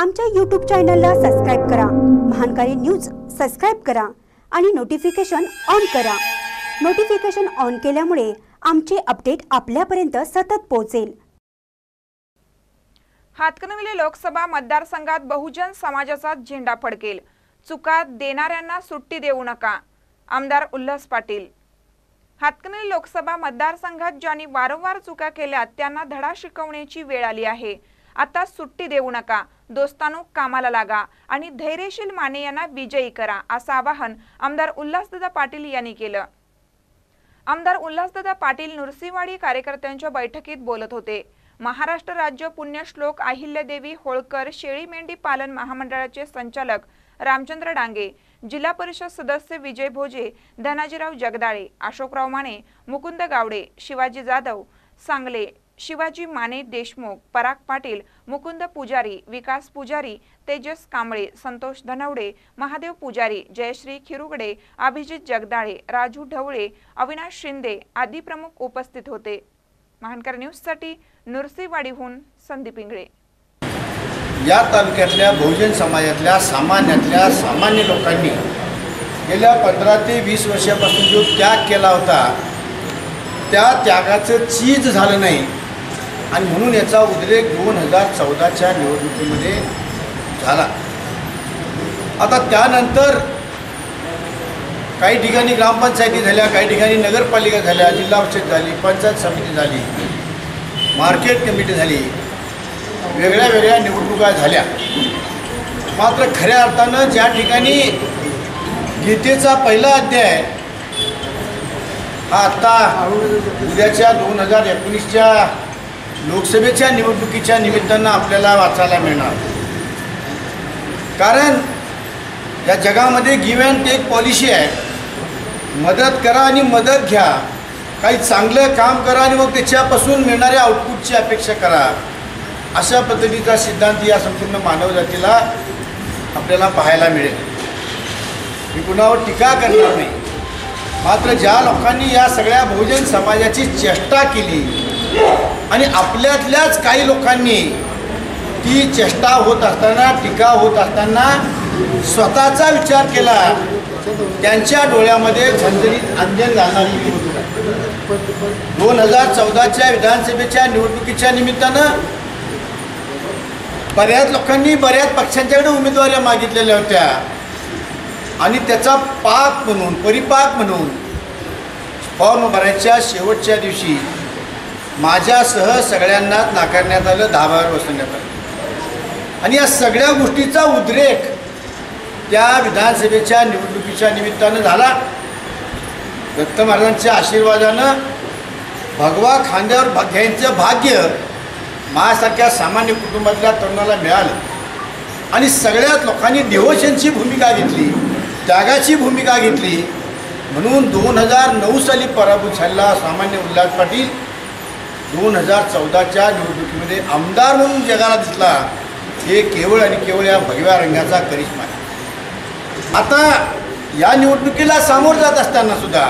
आमच्या यूट्यूब चॅनलला सबस्क्राईब करा. महानकारी न्यूज सबस्क्राईब करा आणि नोटिफिकेशन ऑन करा. नोटिफिकेशन ऑन केल्यामुळे आमचे अपडेट आपल्यापर्यंत सतत पोहोचेल. हातकणंगले लोकसभा मतदारसंघात बहुजन समाजाचा झेंडा फडकेल. चुका देणाऱ्यांना सुट्टी देऊ नका. आमदार उल्हास पाटील. हातकणंगले लोकसभा मतदारसंघात ज्यांनी वारंवार चुका केल्या त्यांना धडा शिकवण्याची वेळ आली आहे. आता सुट्टी देऊ नका. दोस्तानो कामाला लागा आणि धैर्यशील माने यांना विजयी करा असं आवाहन आमदार उल्हासदादा पाटील यांनी केलं. आमदार उल्हासदादा पाटील नुरसिंहवाडी कार्यकर्त्यांच्या बैठकीत बोलत होते. महाराष्ट्र राज्य पुण्यश्लोक अहिल्यादेवी होळकर शेळी मेंढी पालन महामंडळाचे संचालक रामचंद्र डांगे जिल्हा परिषद सदस्य विजय भोजे धनाजीराव जगदाळे अशोकराव माने मुकुंद गावडे शिवाजी जाधव सांगले शिवाजी माने देशमुख पराग पाटील मुकुंद पुजारी विकास पुजारी तेजस कांबळे संतोष धनवडे महादेव पुजारी जयश्री खिरुगडे अभिजित जगदाळे राजू ढवळे अविनाश शिंदे आदी प्रमुख उपस्थित होते. महानकर न्यूजसाठी नुरसीवाडीहून संदीप इंगळे. या तालुक्यातल्या बहुजन समाजातल्या सामान्यातल्या सामान्य लोकांनी गेल्या पंधरा ते वीस वर्षापासून जो त्याग केला होता त्या त्यागाचं चीज झालं नाही. आणि म्हणून याचा उद्रेक दोन हजार चौदाच्या निवडणुकीमध्ये झाला. आता त्यानंतर काही ठिकाणी ग्रामपंचायती झाल्या काही ठिकाणी नगरपालिका झाल्या जिल्हा परिषद झाली पंचायत समिती झाली मार्केट कमिटी झाली वेगळ्या वेगळ्या निवडणुका झाल्या. मात्र खऱ्या अर्थानं ज्या ठिकाणी गीतेचा पहिला अध्याय हा आत्ता उद्याच्या दोन हजार एकोणीसच्या लोकसभेच्या निवडणुकीच्या निमित्तानं आपल्याला वाचायला मिळणार. कारण या जगामध्ये गिव्ह अँड टेक पॉलिसी आहे. मदत करा आणि मदत घ्या. काही चांगलं काम करा आणि मग त्याच्यापासून मिळणाऱ्या आउटपुटची अपेक्षा करा. अशा पद्धतीचा सिद्धांत या संपूर्ण मानवजातीला आपल्याला पाहायला मिळेल. मी कुणावर टीका करणार नाही. मात्र ज्या लोकांनी या सगळ्या बहुजन समाजाची चेष्टा केली आणि आपल्यातल्याच काही लोकांनी ती चेष्टा होत असताना टीका होत असताना स्वतःचा विचार केला त्यांच्या डोळ्यामध्ये झंझरीत अंजन घालणारी निवडणूक आहे दोन हजार चौदाच्या विधानसभेच्या निवडणुकीच्या निमित्तानं बऱ्याच लोकांनी बऱ्याच पक्षांच्याकडे उमेदवाऱ्या मागितलेल्या होत्या. आणि त्याचा पाक म्हणून परिपाक म्हणून फॉर्म भरायच्या शेवटच्या दिवशी माझ्यासह सगळ्यांनाच नाकारण्यात आलं धाबावर बसवण्यात आलं आणि या सगळ्या गोष्टीचा उद्रेक त्या विधानसभेच्या निवडणुकीच्या निमित्तानं झाला. दत्त महाराजांच्या आशीर्वादानं भगवा खांद्यावर भा घ्यायचं भाग्य माझ्यासारख्या सामान्य कुटुंबातल्या तरुणाला मिळालं. आणि सगळ्याच लोकांनी डिव्होशनची भूमिका घेतली त्यागाची भूमिका घेतली. म्हणून दोन हजार नऊ साली पराभूत झालेला सामान्य उल्हास पाटील दोन हजार चौदाच्या निवडणुकीमध्ये आमदार म्हणून जगाला दिसला हे केवळ आणि केवळ या भगव्या रंगाचा करिश्मा आहे. आता या निवडणुकीला सामोर जात असताना सुद्धा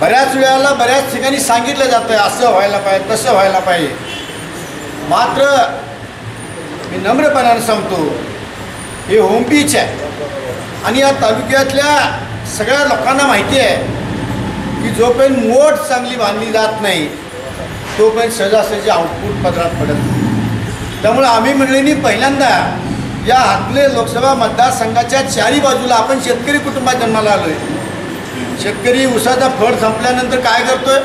बऱ्याच वेळाला बऱ्याच ठिकाणी सांगितलं जातं असं व्हायला पाहिजे तसं व्हायला पाहिजे. मात्र मी नम्रपणानं सांगतो हे होम बीच आहे. आणि या तालुक्यातल्या सगळ्या लोकांना माहिती आहे की जोपर्यंत मोठ चांगली बांधली जात नाही तोपर्यंत सहजासहजी आउटपुट पदरात पडत त्यामुळं आम्ही मंडळींनी पहिल्यांदा या हातले लोकसभा मतदारसंघाच्या चारी बाजूला आपण शेतकरी कुटुंबात जन्माला आलो आहे शेतकरी उसाचा फळ संपल्यानंतर काय करतोय?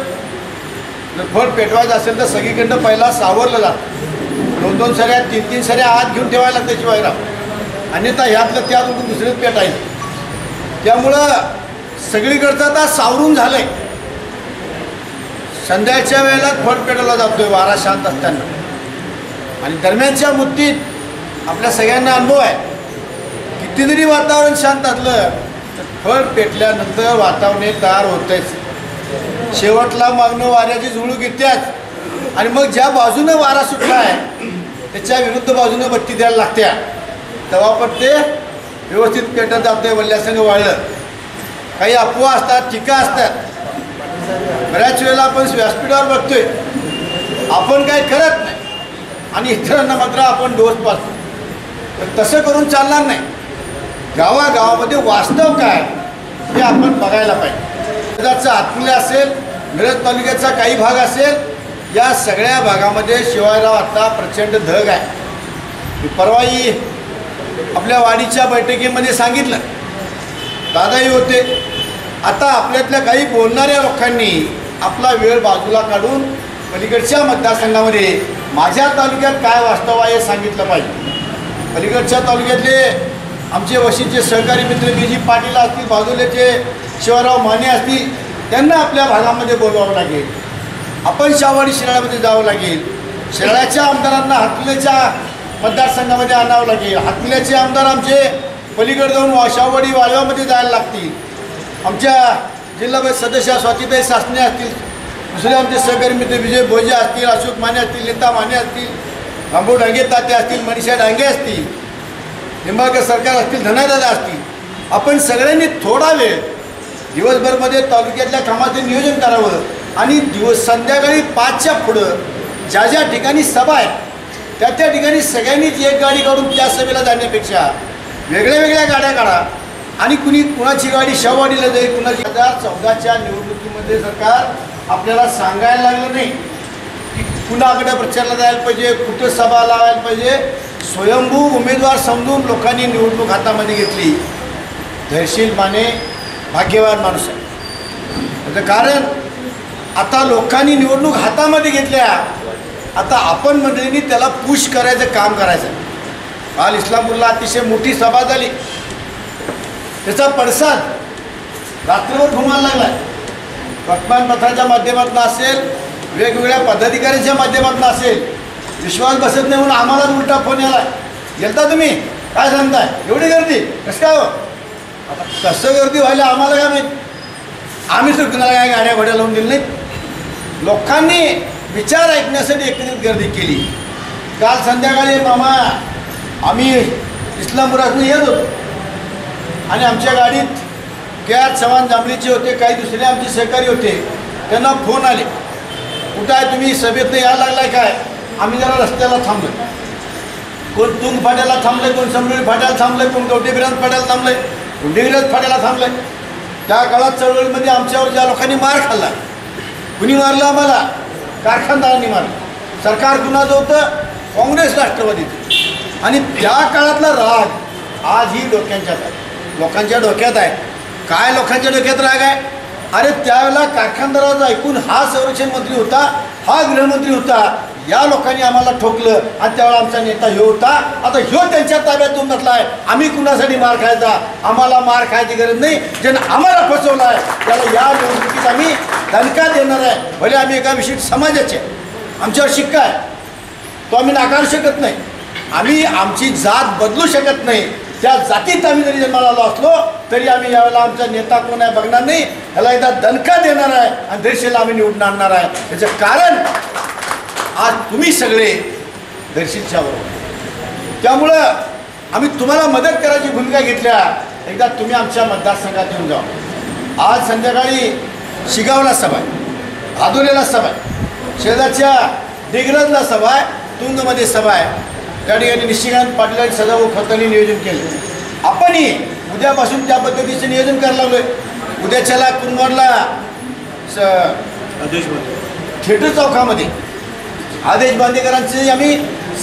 जर फळ पेटवायचं असेल तर सगळीकडनं पहिला सावरलं जातं. दोन दोन सऱ्या तीन तीन सऱ्या आत घेऊन ठेवायला लागतं शिवाय राव अन्यथा ह्यातलं त्यात उठून दुसरेच पेटायचं. त्यामुळं सगळीकडचं आता सावरून झालं आहे संध्याच्या वेळेला फळ पेटवला जातोय वारा शांत असताना. आणि दरम्यानच्या मुत्तीत आपल्या सगळ्यांना अनुभव आहे. किती जरी वातावरण शांत असलं तर फळ पेटल्यानंतर वातावरण हे तयार होतंच. शेवटला मागणं वाऱ्याची झुळूक घेत्याच. आणि मग ज्या बाजूनं वारा सुटला आहे त्याच्या विरुद्ध बाजूनं बत्ती द्यायला लागत्या. तेव्हा पण ते व्यवस्थित पेटत जातं वल्ल्यासंग वाळलं काही अफवा असतात टीका असतात. बऱ्याच वेळेला आपण व्यासपीठावर बघतोय. आपण काय करत नाही. आणि इतरांना मात्र आपण डोस पाचतो तर तसं करून चालणार नाही. गावागावामध्ये वास्तव काय हे आपण बघायला पाहिजे. शेजारचं आत्मले असेल मिरज तालुक्याचा काही भाग असेल या सगळ्या भागामध्ये शिवायराव आता प्रचंड धग आहे. परवाही आपल्या वाडीच्या बैठकीमध्ये सांगितलं. दादाही होते. आता आपल्यातल्या काही बोलणाऱ्या लोकांनी आपला वेळ बाजूला काढून पलीकडच्या मतदारसंघामध्ये माझ्या तालुक्यात काय वास्तव आहे हे सांगितलं पाहिजे. पलीकडच्या तालुक्यातले आमचे वशीचे सहकारी मित्र बी जी पाटील असतील बाजूलेचे शिवराव माने असतील त्यांना आपल्या भागामध्ये बोलवावं लागेल. आपण शावाडी शिराळ्यामध्ये जावं लागेल. शिराळ्याच्या आमदारांना हातलेच्या मतदारसंघामध्ये आणावं लागेल. हातल्याचे आमदार आमचे पलीकडे जाऊन वा वाळव्यामध्ये जायला लागतील. आमच्या जिल्हा सदस्य स्वातीताई सासणे असतील दुसरे आमचे सहकारी मित्र विजय भोजे असतील अशोक माने असतील नीता माने असतील रामभाऊ डांगे ताते असतील मनीषा डांगे असतील निंबाळकर सरकार असतील धनादादा असतील आपण सगळ्यांनी थोडा वेळ दिवसभरमध्ये तालुक्यातल्या कामाचं नियोजन करावं आणि दिवस संध्याकाळी पाचच्या पुढं ज्या ज्या ठिकाणी सभा आहेत त्या त्या ठिकाणी सगळ्यांनीच एक गाडी काढून त्या सभेला जाण्यापेक्षा वेगळ्या वेगळ्या गाड्या काढा. आणि कुणी कुणाची गाडी शववाडीला जाईल कुणाची हजार चौदाच्या निवडणुकीमध्ये सरकार आपल्याला सांगायला लागलं नाही की कुणाकडे प्रचारला जायला पाहिजे कुठं सभा लावायला पाहिजे. स्वयंभू उमेदवार समजून लोकांनी निवडणूक हातामध्ये घेतली. धैर्यशील माने भाग्यवान माणूस आहे. त्याचं कारण आता लोकांनी निवडणूक हातामध्ये घेतल्या. आता आपण मंडळींनी त्याला पुश करायचं काम करायचं. काल इस्लामपूरला अतिशय मोठी सभा झाली. त्याचा पडसाद रात्रभर घुमायला लागला वर्तमानपत्राच्या माध्यमातून असेल वेगवेगळ्या पदाधिकाऱ्यांच्या माध्यमातून असेल विश्वास बसत नाही म्हणून आम्हालाच उलटा फोन याला गेलता तुम्ही? काय सांगताय? एवढी गर्दी? कसं काय हो? आता कसं गर्दी व्हायला आम्हाला काय माहीत? आम्ही तर कुणाला काय गाड्या घोड्या लावून दिल्या नाहीत. लोकांनी विचार ऐकण्यासाठी एकत्रित गर्दी केली. काल संध्याकाळी मामा आम्ही इस्लामपुरातून येत होतो. आणि आमच्या गाडीत गॅस चव्हाण जांभळीचे होते काही दुसरे आमचे सहकारी होते त्यांना फोन आले. कुठं आहे तुम्ही? सभेत यायला लागलाय काय? आम्ही जरा रस्त्याला थांबलो कोण तुंग फाट्याला थांबले कोण समृद्धी फाट्याला थांबले कोण गवटेबिराज फाट्याला थांबले कोण फाट्याला थांबले त्या काळात चळवळीमध्ये आमच्यावर ज्या लोकांनी मार खाल्ला कुणी मारलं आम्हाला? कारखानदारांनी मारलं. सरकार कुणाचं होतं? काँग्रेस राष्ट्रवादीचं. आणि त्या काळातला राग आजही डोक्यांच्यात आहे लोकांच्या डोक्यात आहे. काय लोकांच्या डोक्यात राग आहे? अरे त्यावेळेला कारखानदाराचं ऐकून हा संरक्षण मंत्री होता हा गृहमंत्री होता या लोकांनी आम्हाला ठोकलं आणि त्यावेळेला आमचा नेता ह्यो होता. आता ह्यो त्यांच्या ताब्यातून येऊन बसला आहे आम्ही कुणासाठी मार खायचा? आम्हाला मार खायची गरज नाही. ज्यानं आम्हाला फसवला आहे त्याला या निवडणुकीत आम्ही दणका देणार आहे. भले आम्ही एका विशिष्ट समाजाचे आमच्यावर शिक्का आहे. तो आम्ही नाकारू शकत नाही. आम्ही आमची जात बदलू शकत नाही. त्या जातीत आम्ही जरी जन्माला आलो असलो तरी आम्ही यावेळेला आमचा नेता कोण आहे बघणार नाही. ह्याला एकदा दणका देणार आहे आणि दर्शेला आम्ही निवडून आणणार आहे. त्याचं कारण आज तुम्ही सगळे दर्शीलच्या बरोबर. त्यामुळं आम्ही तुम्हाला मदत करायची भूमिका घेतल्या. एकदा तुम्ही आमच्या मतदारसंघात येऊन जा. आज संध्याकाळी शिगावला सभा आहे. आदोलेला सभा आहे. शेजारच्या डिग्रजला सभा आहे. तुंगमध्ये सभा आहे. त्या ठिकाणी निशिकांत पाटील सदाभाऊ खतांनी नियोजन केलं. आपणही उद्यापासून त्या पद्धतीचं नियोजन करायला लागलोय. उद्याच्याला कुंभारला स थिएटर चौकामध्ये. आदेश बांदेकरांची आम्ही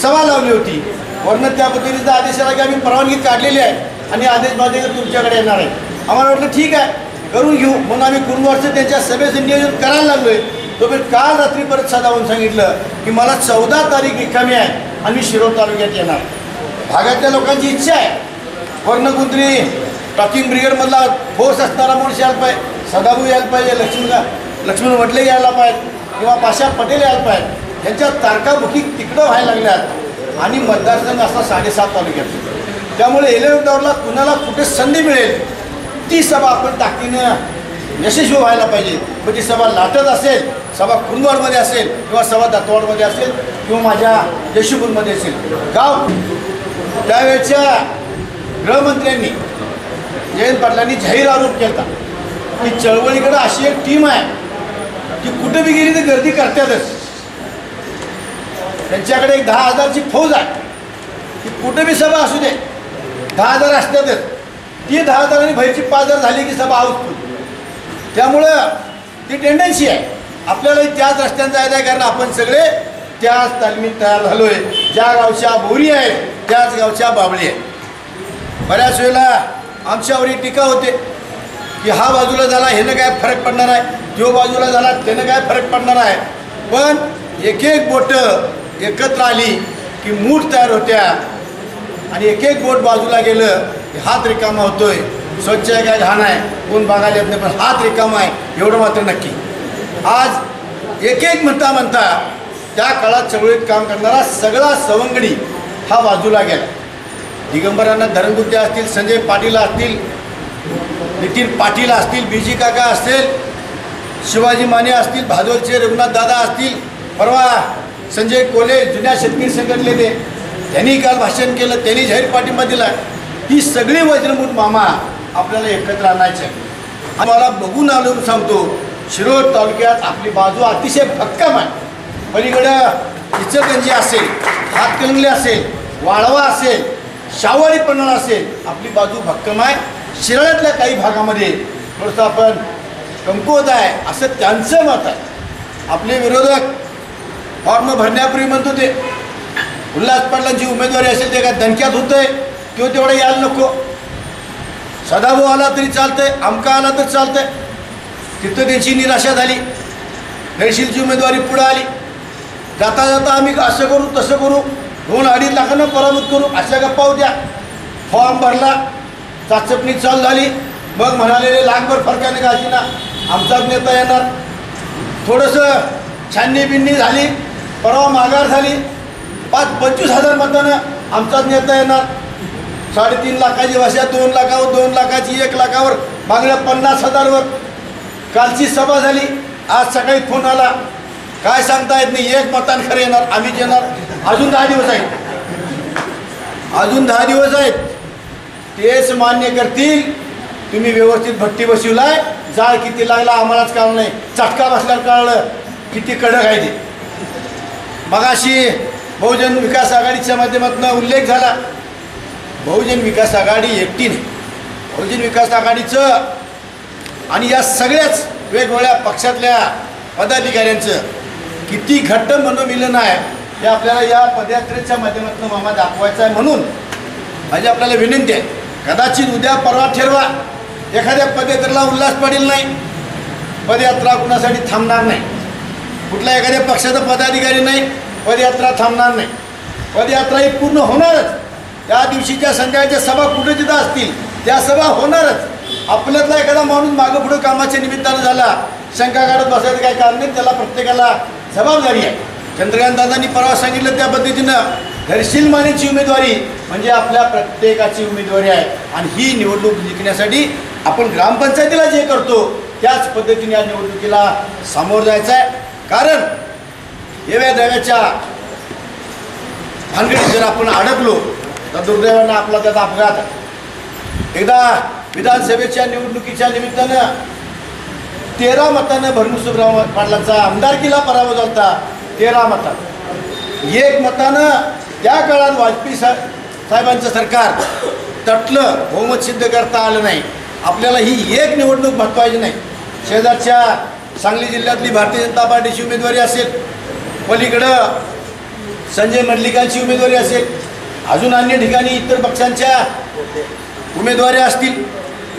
सभा लावली होती. वरनं त्या पद्धतीचा आदेश आला की आम्ही परवानगी काढलेली आहे आणि आदेश बांदेकर तुमच्याकडे येणार आहे. आम्हाला वाटलं ठीक आहे करून घेऊ. म्हणून आम्ही कुरुवारचं त्यांच्या सभेचं नियोजन करायला लागलोय. तो मी काल रात्री परत सदावून सांगितलं की मला चौदा तारीख रिकामी आहे आणि मी शिरोळ तालुक्यात येणार. भागातल्या लोकांची इच्छा आहे. वर्णकुंत्री टॉकिंग ब्रिगेडमधला फोर्स असणारा माणूस यायला पाहिजे. सदाभाऊ यायला पाहिजे लक्ष्मीला लक्ष्मण वडले यायला पाहिजे किंवा पाशा पटेल यायला पाहिजे. यांच्या तारखा तिकडं व्हायला लागल्यात आणि मतदारसंघ असा साडेसात तालुक्यात. त्यामुळे एलेवेटावरला कुणाला कुठे संधी मिळेल ती सभा आपण ताकदीनं यशस्वी हो व्हायला पाहिजे. मग ती सभा लाटत असेल सभा कुंदवाडमध्ये असेल किंवा सभा दत्तवाडमध्ये असेल किंवा माझ्या यशपूरमध्ये असेल. गाव त्यावेळच्या गृहमंत्र्यांनी जयंत पाटलांनी जाहीर आरोप केला की चळवळीकडं अशी एक टीम आहे की कुठे बी गेली तर गर्दी करतातच. त्यांच्याकडे एक दहा हजारची फौज आहे ती कुठे बी सभा असू दे दहा हजार असतातच. ती दहा हजारांनी भैची पाच हजार झाली की सभा हाऊसफुल त्यामुळं ती टेंडन्सी आहे. आपल्याला त्याच रस्त्यानं जायचं आहे कारण आपण सगळे त्याच तालमीत तयार झालो आहे ज्या गावच्या बोरी आहेत त्याच गावच्या बाबळी आहेत. बऱ्याच वेळेला आमच्यावरही टीका होते की हा बाजूला झाला ह्यानं काय फरक पडणार आहे? तो बाजूला झाला त्यानं काय फरक पडणार आहे? पण एक एक बोटं एकत्र आली की मूठ तयार होत्या. आणि एक एक बोट बाजूला गेलं की हात रिकामा होतोय. स्वच्छ आहे काय घाण आहे? कोण बघायला येत नाही पण हात रिकामा आहे एवढं मात्र नक्की. आज एक एक म्हणता म्हणता त्या काळात चळवळीत काम करणारा सगळा सवंगडी हा बाजूला गेला. दिगंबरांना धरणबुद्ध्ये असतील संजय पाटील असतील नितीन पाटील असतील बीजी काका असतील शिवाजी माने असतील भादोलचे रघुनाथ दादा असतील परवा संजय कोले जुन्या शेतकरी संघटनेने त्यांनी काल भाषण केलं त्यांनी जाहीर पाठिंबा दिला. ही सगळी वज्रमूठ मामा आपल्याला एकत्र आणायचे आहे मला बघून आलो सांगतो शिरोळ तालुक्यात आपली बाजू अतिशय भक्कम आहे. पलीकडं इचलगंजी असेल हातकंगले असेल वाळवा असेल शावळी पन्हाळा असेल आपली बाजू भक्कम आहे. शिराळ्यातल्या काही भागामध्ये थोडंसं आपण कमकुवत आहे असं त्यांचं मत आहे. आपले विरोधक फॉर्म भरण्यापूर्वी म्हणत होते उल्हास पाटलांची उमेदवारी असेल ते काय धनक्यात होतंय? किंवा तेवढं यायला नको? सदाभाऊ आला तरी चालतंय आमका आला तर चालतंय. तिथं त्यांची निराशा झाली. नैशीलची उमेदवारी पुढं आली. जाता जाता आम्ही असं करू तसं करू. दोन अडीच लाखांना पराभूत करू. अशा गप्पा होत्या. फॉर्म भरला. चाचपणी चालू झाली. मग म्हणालेले लाखभर फरकाने का ना. आमचाच नेता येणार. थोडंसं छाननी बिन्नी झाली. परवा माघार झाली. पाच पंचवीस हजार मतानं आमचाच नेता येणार. साडेतीन लाखाची भाषा दोन लाखावर दोन लाखाची एक लाखावर मागण्या पन्नास हजारवर. कालची सभा झाली. आज सकाळी फोन आला. काय सांगता येत नाही एक मतान खरं येणार आम्हीच येणार. अजून दहा दिवस आहेत. अजून दहा दिवस आहेत. तेच मान्य करतील. तुम्ही व्यवस्थित भट्टी बसवलाय. जाळ किती लागला आम्हालाच कळलं नाही. चटका बसल्यावर कळलं. किती कडक आहे ते. मगाशी बहुजन विकास आघाडीच्या माध्यमातून उल्लेख झाला. बहुजन विकास आघाडी एकटीने. बहुजन विकास आघाडीचं आणि या सगळ्याच वेगवेगळ्या पक्षातल्या पदाधिकाऱ्यांचं किती घट्ट मनोमिलन आहे हे आपल्याला या पदयात्रेच्या माध्यमातून मामा दाखवायचं आहे म्हणून माझी आपल्याला विनंती आहे कदाचित उद्या परवा ठरवा एखाद्या पदयात्रेला उल्हास पडेल नाही पदयात्रा कुणासाठी थांबणार नाही. कुठल्या एखाद्या पक्षाचा पदाधिकारी नाही पदयात्रा थांबणार नाही. पदयात्रा ही पूर्ण होणारच. त्या दिवशीच्या संध्याकाळच्या सभा कुठे तिथं असतील त्या सभा होणारच. आपल्यातला एखादा माणूस मागं पुढं कामाच्या निमित्तानं झाला शंका काढत बसायचं काय कारण नाही त्याला प्रत्येकाला जबाबदारी आहे. चंद्रकांत दादांनी परवा सांगितलं त्या पद्धतीनं धरशील मानेची उमेदवारी म्हणजे आपल्या प्रत्येकाची उमेदवारी आहे. आणि ही निवडणूक जिंकण्यासाठी आपण ग्रामपंचायतीला जे करतो त्याच पद्धतीने या निवडणुकीला सामोरं जायचं आहे. कारण येव्या दव्याच्या भानगडीत जर आपण अडकलो तर दुर्दैवानं आपला त्याचा अपघात आहे. एकदा विधानसभेच्या निवडणुकीच्या निमित्तानं तेरा मतानं भरमुसुबराव पाटलांचा आमदारकीला पराभव झाला होता तेरा मतानं एक मतानं त्या काळात वाजपेयी सा साहेबांचं सरकार तटलं बहुमत सिद्ध करता आलं नाही. आपल्याला ही एक निवडणूक महत्वाची नाही. शेजारच्या सांगली जिल्ह्यातली भारतीय जनता पार्टीची उमेदवारी असेल. पलीकडं संजय मंडलिकांची उमेदवारी असेल. अजून अन्य ठिकाणी इतर पक्षांच्या उमेदवारी असतील.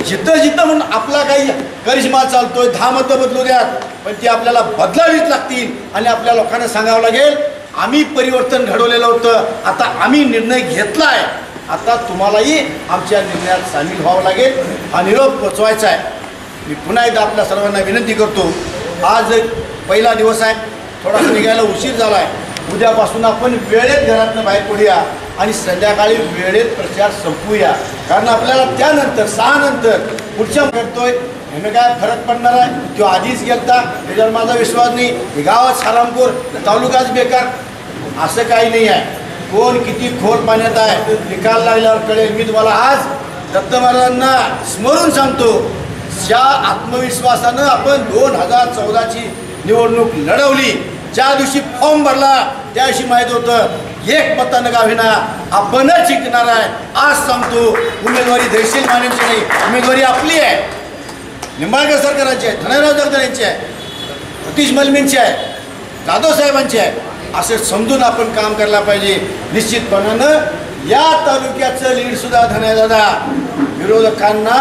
जिथं जिथं म्हणून आपला काही करिश्मा चालतोय दहा मतं बदलू द्यात पण ती आपल्याला बदलावीच लागतील आणि आपल्या लोकांना सांगावं लागेल आम्ही परिवर्तन घडवलेलं होतं आता आम्ही निर्णय घेतला आहे आता तुम्हालाही आमच्या निर्णयात सामील व्हावं लागेल. हा निरोप पोचवायचा आहे. मी पुन्हा एकदा आपल्या सर्वांना विनंती करतो आज पहिला दिवस आहे. थोडासा निघायला उशीर झाला आहे उद्यापासून आपण वेळेत घरातनं बाहेर पडूया. आणि संध्याकाळी वेळेत प्रचार संपूया. कारण आपल्याला त्यानंतर सहा नंतर पुढच्या भेटतोय ह्यानं काय फरक पडणार आहे? तो आधीच गेलता. त्याच्यावर माझा विश्वास नाही. हे गावात सारामपूर तालुकाच बेकार. असं काही नाही आहे. कोण किती खोल पाण्यात आहे? निकाल लागल्यावर कळेल. मी तुम्हाला आज दत्त महाराजांना स्मरून सांगतो. ज्या आत्मविश्वासानं आपण दोन हजार चौदाची निवडणूक लढवली ज्या दिवशी फॉर्म भरला त्या दिवशी माहीत होतं एक मतानं गाविना आपणच जिंकणार आहे. आज सांगतो उमेदवारी धैर्यशील मानेची नाही. उमेदवारी आपली आहे. निंबाळकर सरकारांची आहे धनराव जगदार यांची आहे सतीश मलमींची आहे जाधव साहेबांची आहे. असे समजून आपण काम करायला पाहिजे. निश्चितपणानं या तालुक्याचं लीड सुद्धा धनदादा विरोधकांना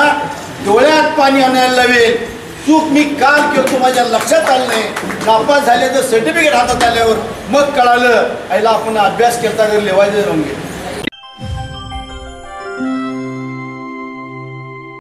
डोळ्यात पाणी आणायला लावेल. चूक मी काल केलं माझ्या लक्षात आलं नाही. नापास झाल्याचं सर्टिफिकेट हातात आल्यावर मग कळालं आईला आपण अभ्यास केला तर लेवायचं रंगे